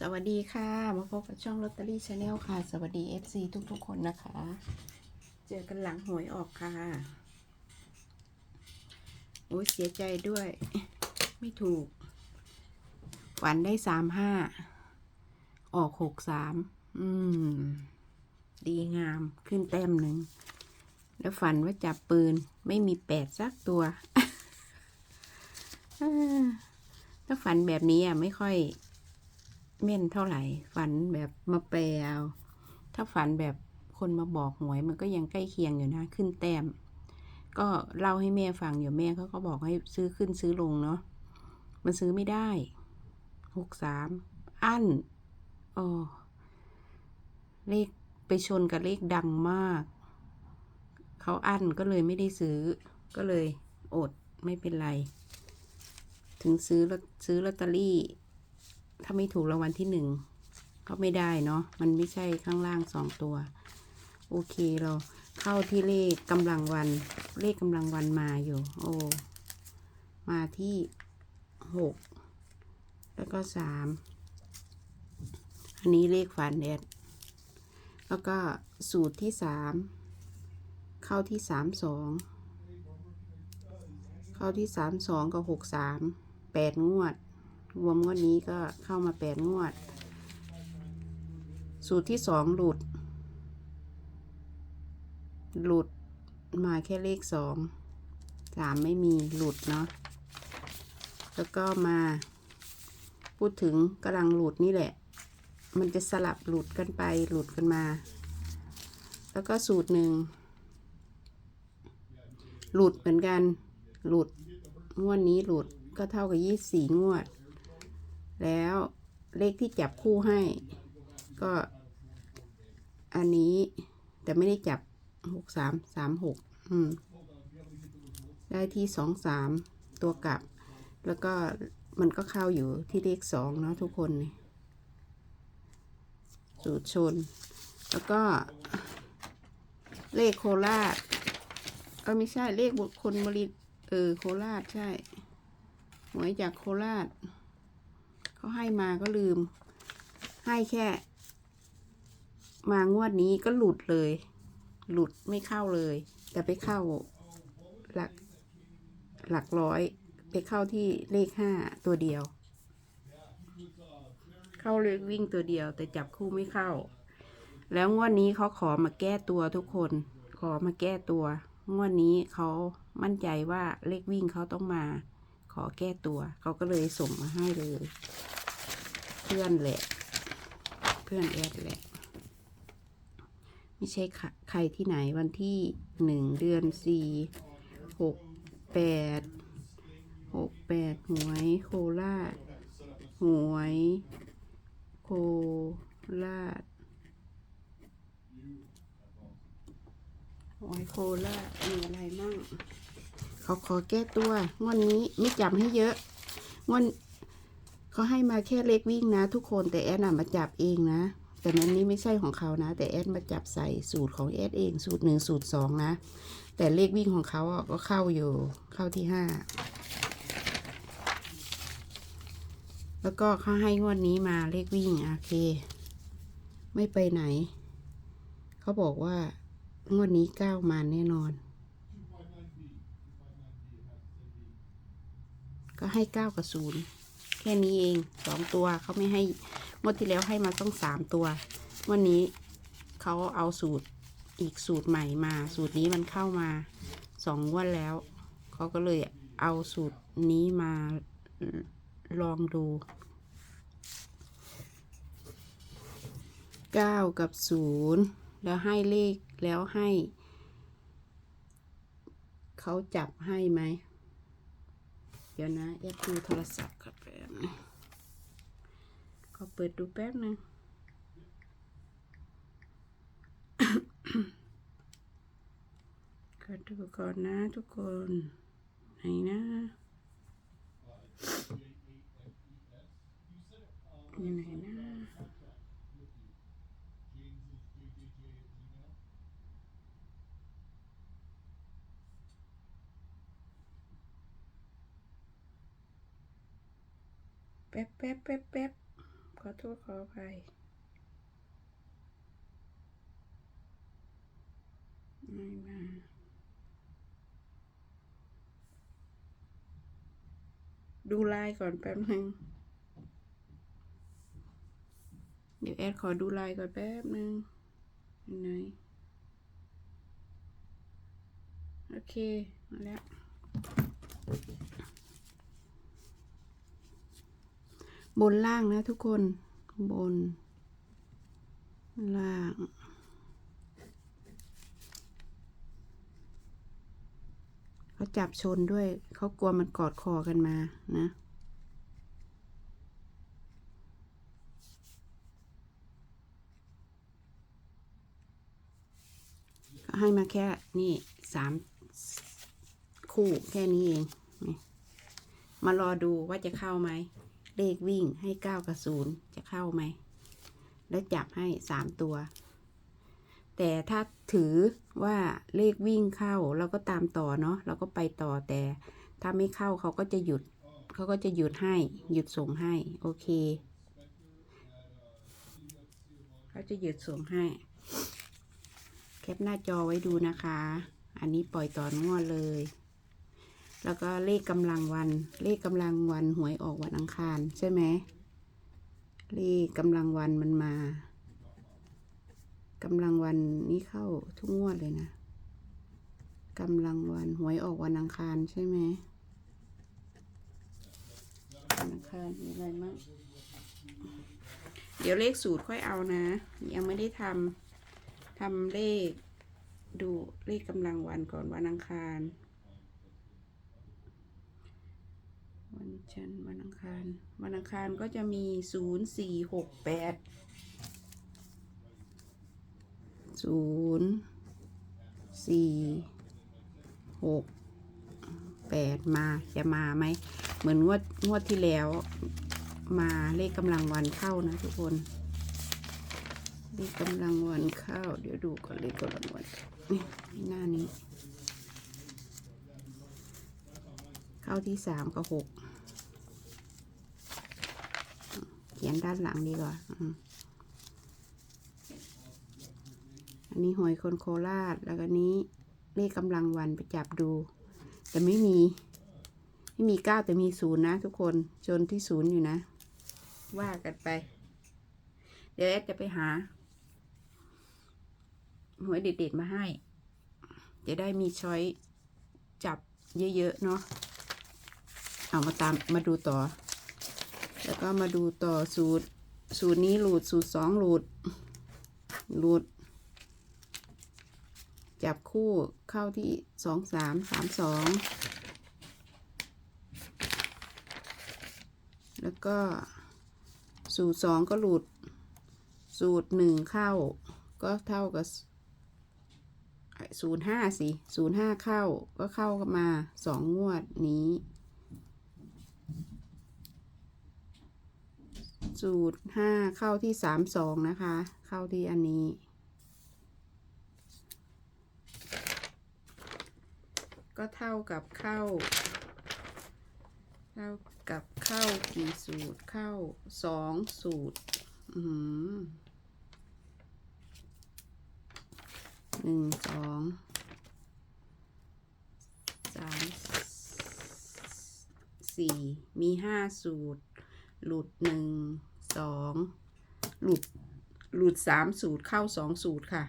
สวัสดีค่ะ มาพบกับช่องลอตเตอรี่ชาแนลค่ะ สวัสดี FC ทุกๆคนนะคะ เจอกันหลังหวยออกค่ะโอ้ยเสียใจด้วย ไม่ถูกฝันได้สามห้าออกหกสามอืม ดีงามขึ้นแต้มหนึ่ง แล้วฝันว่าจับปืนไม่มีแปดสักตัวถ้าฝันแบบนี้อะไม่ค่อย เม่นเท่าไหร่ ฝันแบบมาแปลถ้าฝันแบบคนมาบอกหวยมันก็ยังใกล้เคียงอยู่นะ ขึ้นแต้ม ก็เล่าให้แม่ฟังอยู่แม่เขาก็บอกให้ซื้อขึ้นซื้อลงเนาะมันซื้อไม่ได้หกสามอั้นอ๋อเลขไปชนกับเลขดังมาก เขาอั้นก็เลยไม่ได้ซื้อ ก็เลยอดไม่เป็นไร ถึงซื้อซื้อลอตเตอรี่ ถ้าไม่ถูกรางวัลที่หนึ่งก็ไม่ได้เนาะมันไม่ใช่ข้างล่างสองตัว โอเคเราเข้าที่เลขกำลังวัน เลขกำลังวันมาอยู่ โอ้มาที่หกแล้วก็สามอันนี้เลขฝันแอดแล้วก็สูตรที่สามเข้าที่สามสองเข้าที่สามสองกับหกสามแปดงวด รวมงวดนี้ก็เข้ามาแปดงวด สูตรที่สองหลุด หลุดมาแค่เลขสองสามไม่มีหลุดเนาะแล้วก็มาพูดถึงกำลังหลุดนี่แหละ มันจะสลับหลุดกันไปหลุดกันมา แล้วก็สูตรหนึ่งหลุดเหมือนกัน หลุดงวดนี้หลุดก็เท่ากับยี่สี่งวด แล้วเลขที่จับคู่ให้ ก็อันนี้แต่ไม่ได้จับหกสามสามหกอืม ได้ที่สองสามตัวกลับ แล้วก็มันก็เข้าอยู่ที่เลขสองเนาะทุกคนสูตรชน แล้วก็ เลขโคราชเออไม่ใช่เลขบุคคลบริเออโคราชใช่หวยจากโคราช เขาให้มาก็ลืม ให้แค่ มางวดนี้ก็หลุดเลย หลุดไม่เข้าเลย แต่ไปเข้าหลักหลักร้อย ไปเข้าที่เลขห้าตัวเดียว เข้าเลขวิ่งตัวเดียว แต่จับคู่ไม่เข้า แล้วงวดนี้เขาขอมาแก้ตัวทุกคน ขอมาแก้ตัว งวดนี้เขามั่นใจว่าเลขวิ่งเขาต้องมา ขอแก้ตัว เขาก็เลยส่งมาให้เลย เพื่อนแหละ เพื่อนแอดแหละ ไม่ใช่ใครที่ไหนวันที่หนึ่งเดือนสี่หกแปดหกแปดหวยโคราชหวยโคราชหวยโคราชมีอะไรมั่ง เขาขอแก้ตัวงวดนี้ไม่จำให้เยอะงวดเขาให้มาแค่เลขวิ่งนะ ทุกคนแต่แอดน่ะมาจับเองนะ แต่นั้นนี้ไม่ใช่ของเขานะ แต่แอดมาจับใส่สูตรของแอดเองสูตรหนึ่งสูตรสองนะ แต่เลขวิ่งของเขาอะก็เข้าอยู่เข้าที่ห้าแล้วก็เขาให้งวดนี้มาเลขวิ่งโอเค ไม่ไปไหน เขาบอกว่างวดนี้ก้าวมาแน่นอน ก็ให้เก้ากับศูนย์แค่นี้เองสองตัวเขาไม่ให้งวดที่แล้วให้มาต้องสามตัว วันนี้เขาเอาสูตรอีกสูตรใหม่มา สูตรนี้มันเข้ามาสองงวันแล้ว เขาก็เลยเอาสูตรนี้มาลองดูเก้ากับศูนย์แล้วให้เลขแล้วให้ เขาจับให้ไหม เดี๋ยวนะแอดดูโทรศัพท์กับแป๊บนึงก็เปิดดูแป๊บนึงก็ดูก่อนนะทุกคนไหนนะอยู่ไหนนะ ป๊บแป๊บแป๊บแป๊บขอโทษขออภัยไม่มาดูไลน์ก่อนแป๊บหนึ่งเดี๋ยวแอดขอดูไลน์ก่อนแป๊บหนึ่งไหนโอเค มาแล้ว บนล่างนะทุกคน บน ล่าง เขาจับชนด้วย เขากลัวมันกอดคอกันมานะให้มาแค่นี่สามคู่แค่นี้เอง มารอดูว่าจะเข้าไหม เลขวิ่งให้เก้ากับศูนย์จะเข้าไหม แล้วจับให้สามตัว แต่ถ้าถือว่าเลขวิ่งเข้าเราก็ตามต่อเนาะเราก็ไปต่อแต่ ถ้าไม่เข้าเขาก็จะหยุดเขาก็จะหยุดให้หยุดส่งให้ โอเคเขาจะหยุดส่งให้ แคปหน้าจอไว้ดูนะคะ อันนี้ปล่อยต่อนงวดเลย แล้วก็เลขกำลังวัน เลขกำลังวันหวยออกวันอังคารใช่ไหมเลขกำลังวันมันมากำลังวันนี้เข้าทุกงวดเลยนะกำลังวันหวยออกวันอังคารใช่ไหมวันอังคารมีอะไรมั้งเดี๋ยวเลขสูตรค่อยเอานะ ยังไม่ได้ทำทำเลข ดูเลขกำลังวันก่อนวันอังคาร วันจันทร์วันอังคาร วันอังคารก็จะมีศูนย์สี่หกแปดศูนย์สี่หกแปดมาจะมาไหม เหมือนงวดงวดที่แล้ว มาเลขกำลังวันเข้านะทุกคนเลขกำลังวันเข้า เดี๋ยวดูก่อนเลขกำลังวันนี่หน้านี้ เข้าที่สามกับหกเขียนด้านหลังดีกว่าอันนี้หอยคนโคราช แล้วก็นี้เลขกำลังวันไปจับดู แต่ไม่มี ไม่มีเก้าแต่มีศูนย์นะทุกคนจนที่ศูนย์อยู่นะ ว่ากันไป เดี๋ยวแอดจะไปหาหวยเด็ดๆมาให้ จะได้มีช้อยจับเยอะ ๆ เนาะเอามาตามมาดูต่อ แล้วก็มาดูต่อสูตร สูตรนี้หลุดสูตรสองหลุดหลุด จับคู่เข้าที่สองสามสามสองแล้วก็สูตรสองก็หลุด สูตรหนึ่งเข้า ก็เท่ากับศูนย์ห้าสิศูนย์ห้าเข้าก็เข้ามาสองงวดนี้ สูตรห้าเข้าที่สามสองนะคะ เข้าที่อันนี้ ก็เท่ากับเข้า เท่ากับเข้ากี่สูตรเข้าสองสูตรอืมหนึ่งสองสามสี่มีห้าสูตร หลุดหนึ่ง สองหลุดหลุดสามสูตรเข้าสองสูตรค่ะ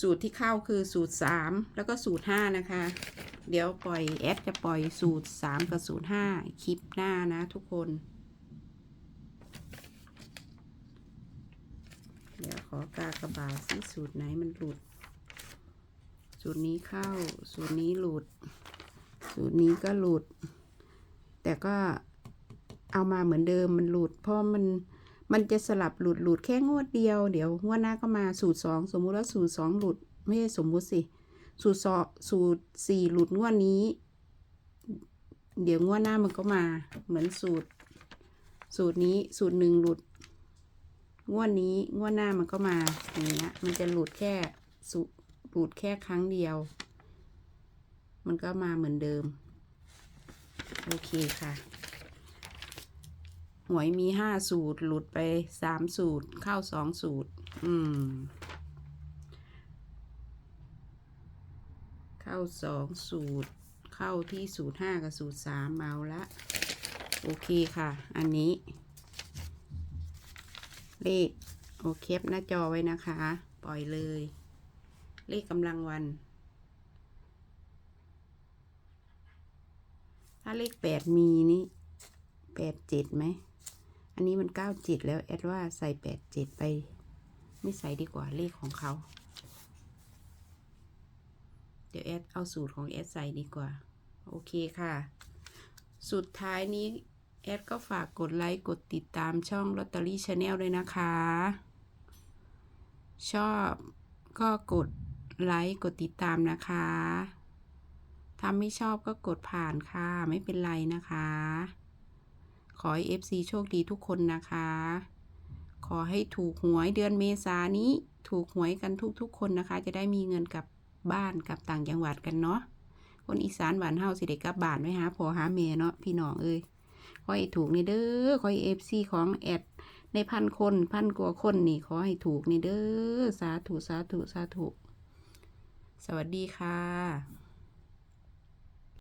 สูตรที่เข้าคือสูตรสามแล้วก็สูตรห้านะคะ เดี๋ยวปล่อยแอดจะปล่อยสูตรสามกับสูตรห้าคลิปหน้านะทุกคน เดี๋ยวขอกากระบาดสิสูตรไหนมันหลุด สูตรนี้เข้า สูตรนี้หลุด สูตรนี้ก็หลุด แต่ก็ เอามาเหมือนเดิมมันหลุด เพราะมันมันจะสลับหลุดหลุดแค่งวดเดียว เดี๋ยวงวดหน้าก็มาสูตรสองสมมุติว่าสูตรสองหลุด ไม่ใช่สมมุติสิ สูตรสองสูตรสี่หลุดงวดนี้ เดี๋ยวงวดหน้ามันก็มาเหมือนสูตร สูตรนี้สูตรหนึ่งหลุด งวดนี้งวดหน้ามันก็มาอย่างเงี้ยมันจะหลุดแค่สูหลุดแค่ครั้งเดียว มันก็มาเหมือนเดิม โอเคค่ะ วยมีห้าสูตร หลุดไปสามสูตร เข้าสองสูตร อืม เข้าสองสูตร เข้าที่สูตรห้ากับสูตรสามเมาละ โอเคค่ะ อันนี้ เลข โอเคปหน้าจอไว้นะคะ ปล่อยเลย เลขกำลังวัน ถ้าเลขแปดมีนี่แปดเจ็ดไหม อันนี้มันเก้าจ็ดแล้วแอดว่าใส่แปดจ็ดไป ไม่ใส่ดีกว่าเลขของเขา เดี๋ยวแอดเอาสูตรของแอดใส่ดีกว่า โอเคค่ะ สุดท้ายนี้แอดก็ฝากกดไลค์ กดติดตามช่องลอตเตอรี่ชาแนลด้วยนะคะ ชอบก็กดไลค์ กดติดตามนะคะถ้าไม่ชอบก็กดผ่านค่ะ ไม่เป็นไรนะคะ ขอให้ FC โชคดีทุกคนนะคะ ขอให้ถูกหวยเดือนเมษานี้ ถูกหวยกันทุกๆ คนนะคะ จะได้มีเงินกลับบ้านกลับต่างจังหวัดกันเนาะ คนอีสานบ้านเฮาสิได้กลับบ้านไว้หาพอหาแม่เนาะพี่น้องเอ้ยขอให้ถูกนี่เด้อ ขอให้ FC ของแอดในพันคนพันกว่าคนนี่ขอให้ถูกนี่เด้อ สาธุสาธุสาธุ สวัสดีค่ะ